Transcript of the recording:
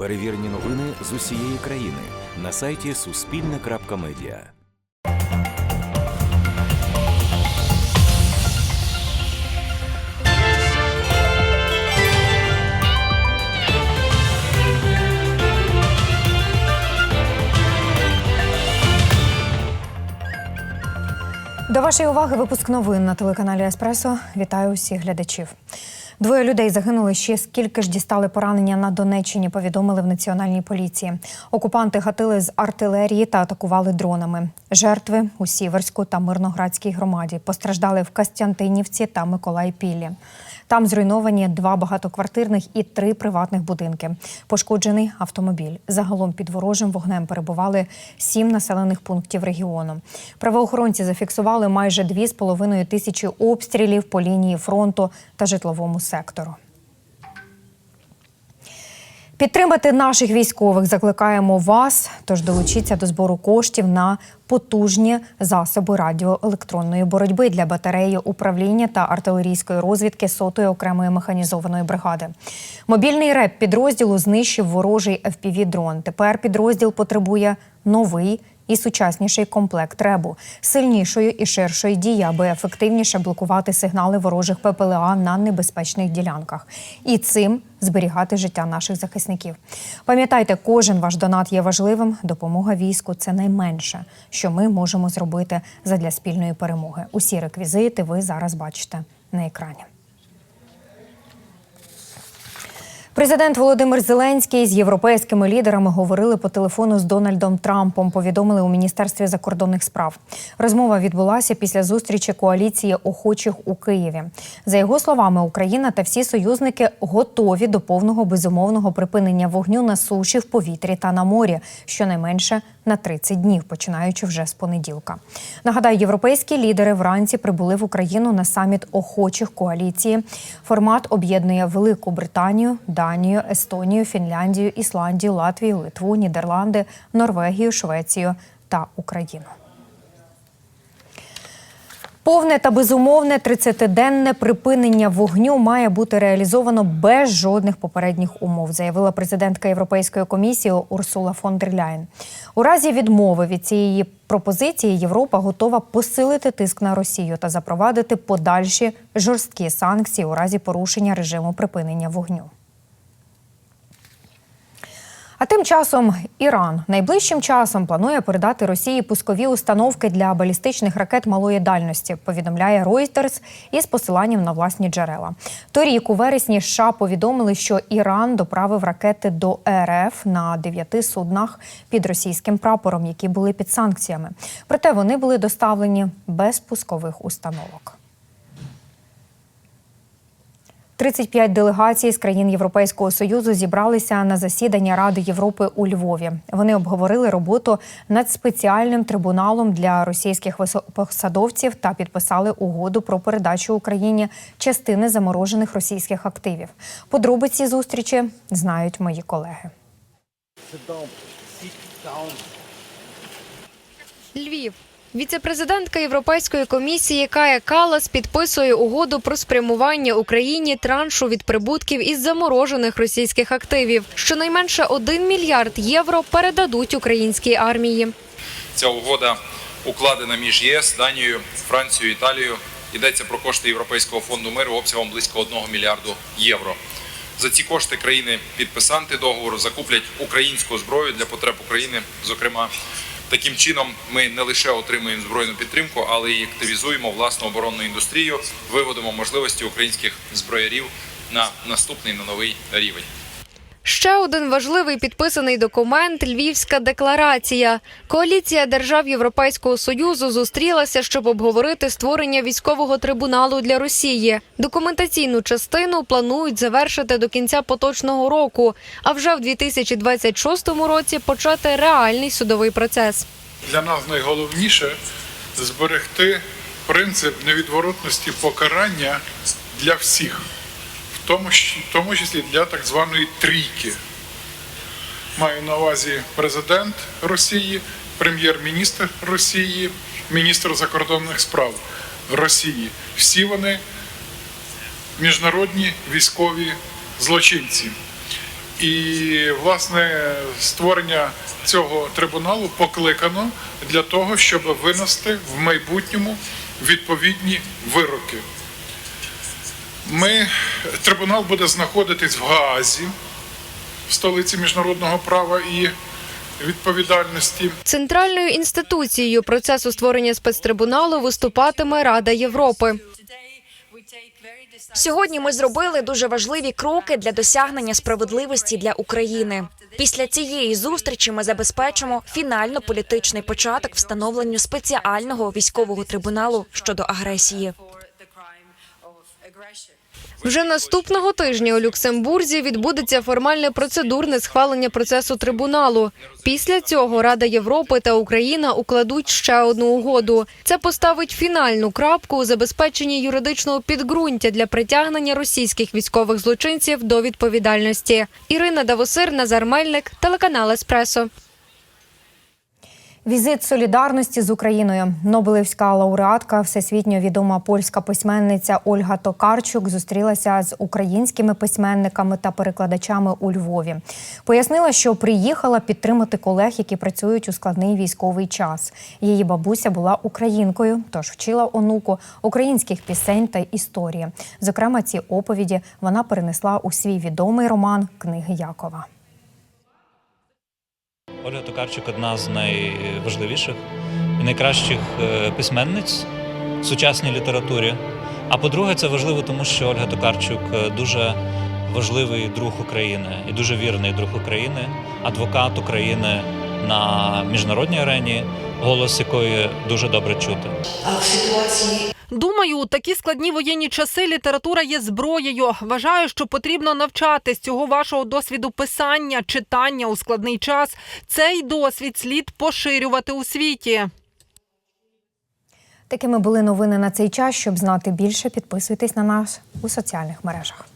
Перевірені новини з усієї країни на сайті Суспільне.Медіа. До вашої уваги випуск новин на телеканалі Еспресо. Вітаю усіх глядачів. Двоє людей загинули ще скільки ж дістали поранення на Донеччині. Повідомили в національній поліції. Окупанти гатили з артилерії та атакували дронами. Жертви у Сіверську та Мирноградській громаді постраждали в Костянтинівці та Миколайпіллі. Там зруйновані два багатоквартирних і три приватних будинки. Пошкоджений автомобіль. Загалом під ворожим вогнем перебували сім населених пунктів регіону. Правоохоронці зафіксували майже дві з половиною тисячі обстрілів по лінії фронту та житловому сектору. Підтримати наших військових закликаємо вас. Тож долучіться до збору коштів на потужні засоби радіоелектронної боротьби для батареї управління та артилерійської розвідки сотої окремої механізованої бригади. Мобільний реп підрозділу знищив ворожий fpv дрон Тепер підрозділ потребує новий і сучасніший комплект ребу, сильнішої і ширшої дії, аби ефективніше блокувати сигнали ворожих ППЛА на небезпечних ділянках і цим зберігати життя наших захисників. Пам'ятайте, кожен ваш донат є важливим. Допомога війську це найменше, що ми можемо зробити задля спільної перемоги. Усі реквізити ви зараз бачите на екрані. Президент Володимир Зеленський з європейськими лідерами говорили по телефону з Дональдом Трампом. Повідомили у міністерстві закордонних справ. Розмова відбулася після зустрічі коаліції охочих у Києві. За його словами, Україна та всі союзники готові до повного безумовного припинення вогню на суші, в повітрі та на морі, щонайменше на 30 днів, починаючи вже з понеділка. Нагадаю, європейські лідери вранці прибули в Україну на саміт охочих коаліції. Формат об'єднує Велику Британію, Данію, Естонію, Фінляндію, Ісландію, Латвію, Литву, Нідерланди, Норвегію, Швецію та Україну. Повне та безумовне 30-денне припинення вогню має бути реалізовано без жодних попередніх умов, заявила президентка Європейської комісії Урсула фон дер Ляєн. У разі відмови від цієї пропозиції Європа готова посилити тиск на Росію та запровадити подальші жорсткі санкції у разі порушення режиму припинення вогню. А тим часом Іран найближчим часом планує передати Росії пускові установки для балістичних ракет малої дальності. Повідомляє Reuters із посиланням на власні джерела. Торік у вересні США повідомили, що Іран доправив ракети до РФ на дев'яти суднах під російським прапором, які були під санкціями. Проте вони були доставлені без пускових установок. 35 делегацій з країн Європейського союзу зібралися на засідання Ради Європи у Львові. Вони обговорили роботу над спеціальним трибуналом для російських посадовців та підписали угоду про передачу Україні частини заморожених російських активів. Подробиці зустрічі знають мої колеги. Львів. Віце-президентка Європейської комісії Кая Калас підписує угоду про спрямування Україні траншу від прибутків із заморожених російських активів. Щонайменше 1 мільярд євро передадуть українській армії. Ця угода укладена між ЄС, Данією, Францією, Італією. Йдеться про кошти Європейського фонду миру обсягом близько 1 мільярду євро. За ці кошти країни підписанти договору закуплять українську зброю для потреб України. Зокрема, таким чином ми не лише отримуємо збройну підтримку, але й активізуємо власну оборонну індустрію, виводимо можливості українських зброярів на наступний на новий рівень. Ще один важливий підписаний документ Львівська декларація. Коаліція держав Європейського союзу зустрілася, щоб обговорити створення військового трибуналу для Росії. Документаційну частину планують завершити до кінця поточного року, а вже в 2026 році почати реальний судовий процес. Для нас найголовніше зберегти принцип невідворотності покарання для всіх, в тому, в тому числі для так званої трійки. Маю на увазі президент Росії, прем'єр-міністр Росії, міністр закордонних справ Росії. Всі вони міжнародні військові злочинці. І власне створення цього трибуналу покликано для того, щоб винести в майбутньому відповідні вироки. Ми, трибунал буде знаходитись в Гаазі, в столиці міжнародного права і відповідальності. Центральною інституцією процесу створення спецтрибуналу виступатиме Рада Європи. Сьогодні ми зробили дуже важливі кроки для досягнення справедливості для України. Після цієї зустрічі ми забезпечимо фінально політичний початок встановленню спеціального військового трибуналу щодо агресії. Вже наступного тижня у Люксембурзі відбудеться формальне процедурне схвалення процесу трибуналу. Після цього Рада Європи та Україна укладуть ще одну угоду. Це поставить фінальну крапку у забезпеченні юридичного підґрунтя для притягнення російських військових злочинців до відповідальності. Ірина Давосир, Назар Мельник, телеканал Еспресо. Візит солідарності з Україною. Нобелівська лауреатка, всесвітньо відома польська письменниця Ольга Токарчук зустрілася з українськими письменниками та перекладачами у Львові. Пояснила, що приїхала підтримати колег, які працюють у складний військовий час. Її бабуся була українкою, тож вчила онуку українських пісень та історії. Зокрема, ці оповіді вона перенесла у свій відомий роман Книги Якова. Ольга Токарчук одна з найважливіших і найкращих е, письменниць в сучасній літературі. А по-друге, це важливо, тому що Ольга Токарчук е, дуже важливий друг України і дуже вірний друг України, адвокат України на міжнародній арені, голос якої дуже добре чути. Думаю, у такі складні воєнні часи література є зброєю. Вважаю, що потрібно навчатись цього вашого досвіду писання, читання у складний час. Цей досвід слід поширювати у світі. Такими були новини на цей час. Щоб знати більше, підписуйтесь на нас у соціальних мережах.